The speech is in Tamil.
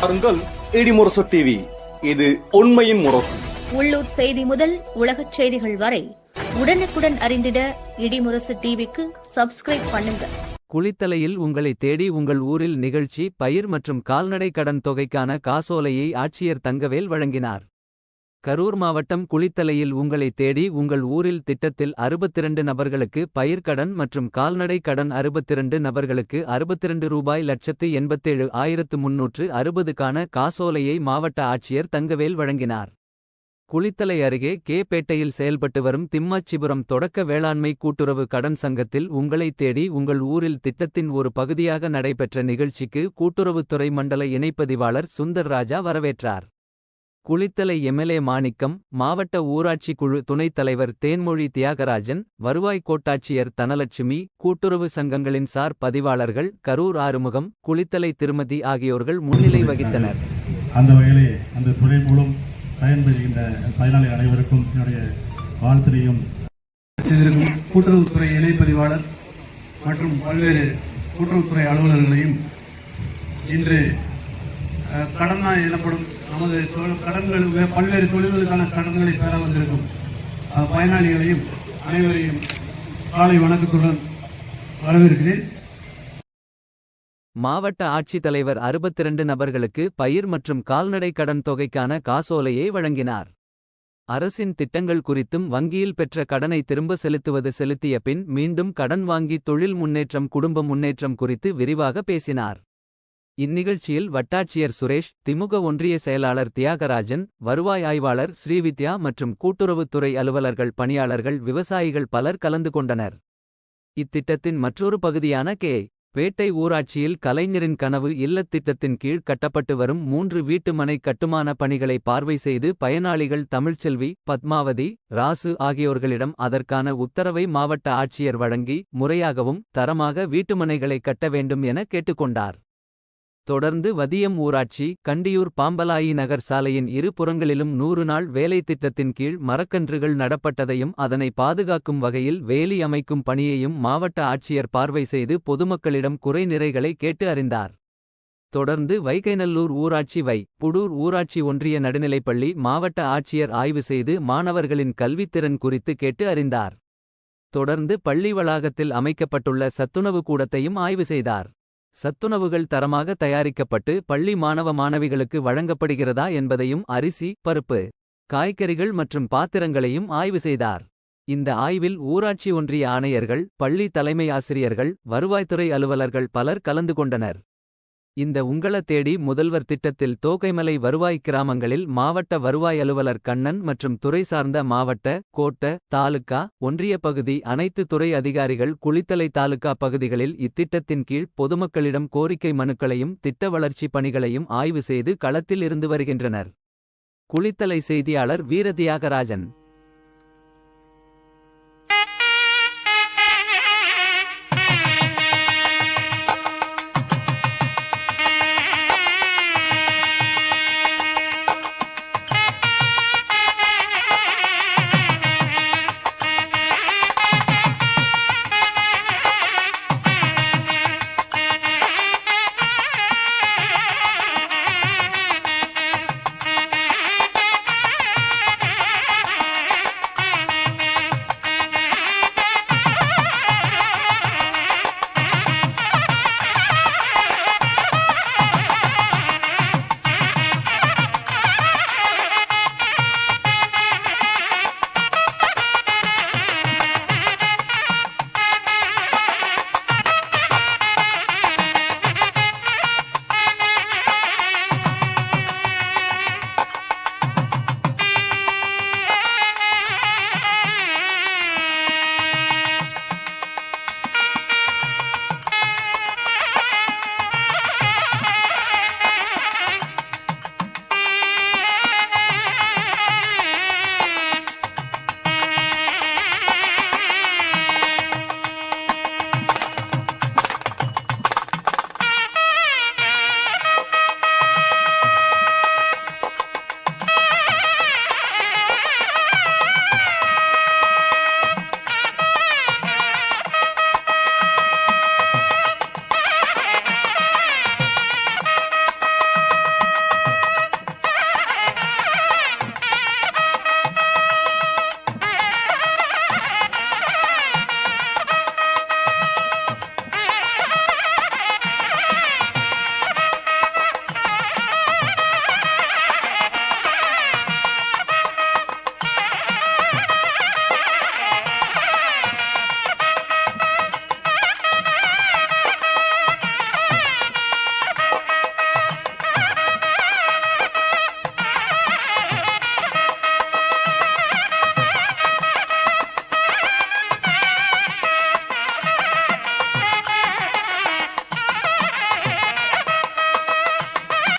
பாருங்கள் இடிமுரசு டிவி இது உண்மையின் முரசு. உள்ளூர் செய்தி முதல் உலகச் செய்திகள் வரை உடனுக்குடன் அறிந்திட இடிமுரசு டிவிக்கு சப்ஸ்கிரைப் பண்ணுங்க. குளித்தலையில் உங்களை தேடி உங்கள் ஊரில் நிகழ்ச்சி பயிர் மற்றும் கால்நடை கடன் தொகைக்கான காசோலையை ஆட்சியர் தங்கவேல் வழங்கினார். கரூர் மாவட்டம் குளித்தலையில் உங்களை தேடி உங்கள் ஊரில் திட்டத்தில் 62 நபர்களுக்கு பயிர்க்கடன் மற்றும் கால்நடை கடன் 62 நபர்களுக்கு 62 ரூபாய் லட்சத்து எண்பத்தேழு ஆயிரத்து முன்னூற்று அறுபதுக்கான காசோலையை மாவட்ட ஆட்சியர் தங்கவேல் வழங்கினார். குளித்தலை அருகே கேப்பேட்டையில் செயல்பட்டு வரும் திம்மாச்சிபுரம் தொடக்க வேளாண்மை கூட்டுறவு கடன் சங்கத்தில் உங்களை தேடி உங்கள் ஊரில் திட்டத்தின் ஒரு பகுதியாக நடைபெற்ற நிகழ்ச்சிக்கு கூட்டுறவுத்துறை மண்டல இணைப்பதிவாளர் சுந்தர் ராஜா வரவேற்றார். குளித்தலை எம்எல்ஏ மாணிக்கம் மாவட்ட ஊராட்சி குழு துணைத் தலைவர் தேன்மொழி தியாகராஜன் வருவாய் கோட்டாட்சியர் தனலட்சுமி கூட்டுறவு சங்கங்களின் சார் பதிவாளர்கள் கரூர் ஆறுமுகம் குளித்தலை திருமதி ஆகியோர்கள் முன்னிலை வகித்தனர். அந்த வகையிலே அந்த துறை மூலம் பயன்பெறுகின்ற பயனாளி அனைவருக்கும் என்னுடைய வாழ்த்தினையும் செய்திருக்கும் கூட்டுறவுத்துறை இணைப்பதிவாளர் மற்றும் பல்வேறு கூட்டுறவுத்துறை அலுவலர்களையும் இன்று அஹ், கடனா எனப்படும் நமது தொழில் கடன்கள் பல்வேறு தொழில்களுக்கான கடன்களை பெற வந்திருக்கும். பயனாளிகளையும் அனைவரையும் காலை வணக்கத்துடன் வரவேற்கிறேன். மாவட்ட ஆட்சித்தலைவர் 62 நபர்களுக்கு பயிர் மற்றும் கால்நடை கடன் தொகைக்கான காசோலையை வழங்கினார். அரசின் திட்டங்கள் குறித்தும் வங்கியில் பெற்ற கடனை திரும்ப செலுத்துவது செலுத்திய பின் மீண்டும் கடன் வாங்கி தொழில் முன்னேற்றம் குடும்ப முன்னேற்றம் குறித்து விரிவாக பேசினார். இந்நிகழ்ச்சியில் வட்டாட்சியர் சுரேஷ் திமுக ஒன்றிய செயலாளர் தியாகராஜன் வருவாய் ஆய்வாளர் ஸ்ரீவித்யா மற்றும் கூட்டுறவுத்துறை அலுவலர்கள் பணியாளர்கள் விவசாயிகள் பலர் கலந்து கொண்டனர். இத்திட்டத்தின் மற்றொரு பகுதியான கே பேட்டை ஊராட்சியில் கலைஞரின் கனவு இல்லத் திட்டத்தின் கீழ் கட்டப்பட்டு வரும் மூன்று வீட்டுமனை கட்டுமான பணிகளை பார்வை செய்து பயனாளிகள் தமிழ்ச்செல்வி பத்மாவதி ராசு ஆகியோர்களிடம் அதற்கான உத்தரவை மாவட்ட ஆட்சியர் வழங்கி முறையாகவும் தரமாக வீட்டுமனைகளை கட்ட வேண்டும் என கேட்டுக்கொண்டார். தொடர்ந்து வதியம் ஊராட்சி கண்டியூர் பாம்பலாயி நகர் சாலையின் இரு புறங்களிலும் நூறு நாள் வேலை திட்டத்தின் கீழ் மரக்கன்றுகள் நடப்பட்டதையும் அதனை பாதுகாக்கும் வகையில் வேலி அமைக்கும் பணியையும் மாவட்ட ஆட்சியர் பார்வை செய்து பொதுமக்களிடம் குறைநிறைகளை கேட்டு அறிந்தார். தொடர்ந்து வைகைநல்லூர் ஊராட்சி வை புடூர் ஊராட்சி ஒன்றிய நடுநிலைப்பள்ளி மாவட்ட ஆட்சியர் ஆய்வு செய்து மாணவர்களின் கல்வித்திறன் குறித்து கேட்டு அறிந்தார். தொடர்ந்து பள்ளி வளாகத்தில் அமைக்கப்பட்டுள்ள சத்துணவு கூடத்தையும் ஆய்வு செய்தார். சத்துணவுகள் தரமாக தயாரிக்கப்பட்டு பள்ளி மாணவ மாணவிகளுக்கு வழங்கப்படுகிறதா என்பதையும் அரிசி பருப்பு காய்கறிகள் மற்றும் பாத்திரங்களையும் ஆய்வு செய்தார். இந்த ஆய்வில் ஊராட்சி ஒன்றிய ஆணையர்கள் பள்ளி தலைமை ஆசிரியர்கள் வருவாய்த்துறை அலுவலர்கள் பலர் கலந்து கொண்டனர். இந்த உங்கள தேடி முதல்வர் திட்டத்தில் தோகைமலை வருவாய் கிராமங்களில் மாவட்ட வருவாய் அலுவலர் கண்ணன் மற்றும் துறை சார்ந்த மாவட்ட கோட்ட தாலுகா ஒன்றிய பகுதி அனைத்து துறை அதிகாரிகள் குளித்தலை தாலுகா பகுதிகளில் இத்திட்டத்தின் கீழ் பொதுமக்களிடம் கோரிக்கை மனுக்களையும் திட்ட வளர்ச்சி பணிகளையும் ஆய்வு செய்து களத்தில் இருந்து வருகின்றனர். குளித்தலை செய்தியாளர் வீரதியாகராஜன்.